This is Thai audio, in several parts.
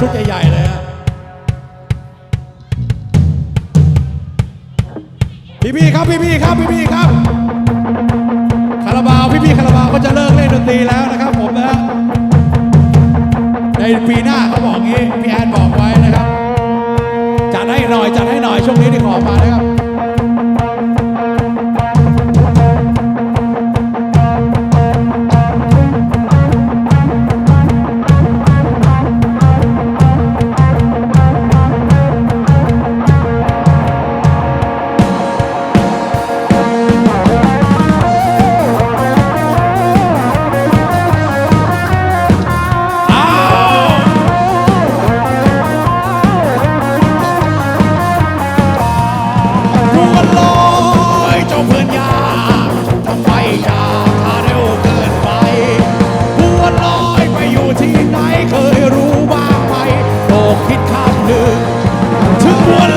ชุดใหญ่ๆเลยฮะพี่ๆครับพี่ๆครับพี่ๆครับคาราบาวพี่ๆคาราบาวก็จะเลิกเล่นดนตรีแล้วนะครับผมนะฮะในปีหน้าเขาบอกงี้พี่แอนบอกไว้นะครับจัดให้หน่อยจัดให้หน่อยช่วงนี้ที่ขอมานะครับ โลกคิดคำหนึ่งถึงบัวล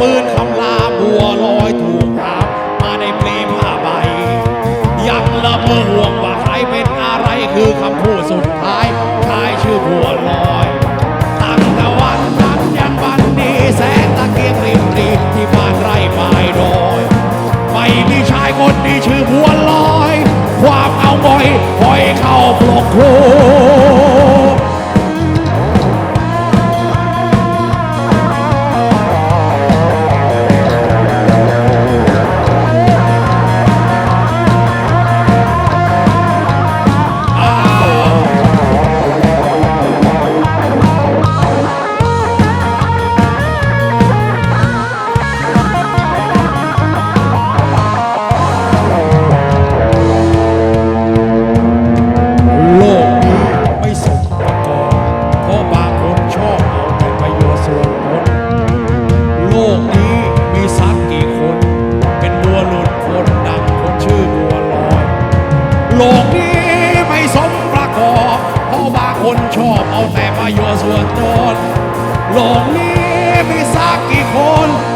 ปืนคำลาบัวลอยถูกหามมาในเปลผ้าใบ ยังละเมอห่วงว่าใครเป็นอะไรคือคำพูดสุดท้ายชายชื่อบัวลอยตั้งแต่วันนั้นยันวันนี้แสงตะเกียงริมรีที่บ้านไร่ปลายดอยไม่มีชายคนนี้ชื่อบัวลอย ความเอาบ่อยปล่อยเข้าปลอกโคโ yours were done. Long live Isaac Yvonne.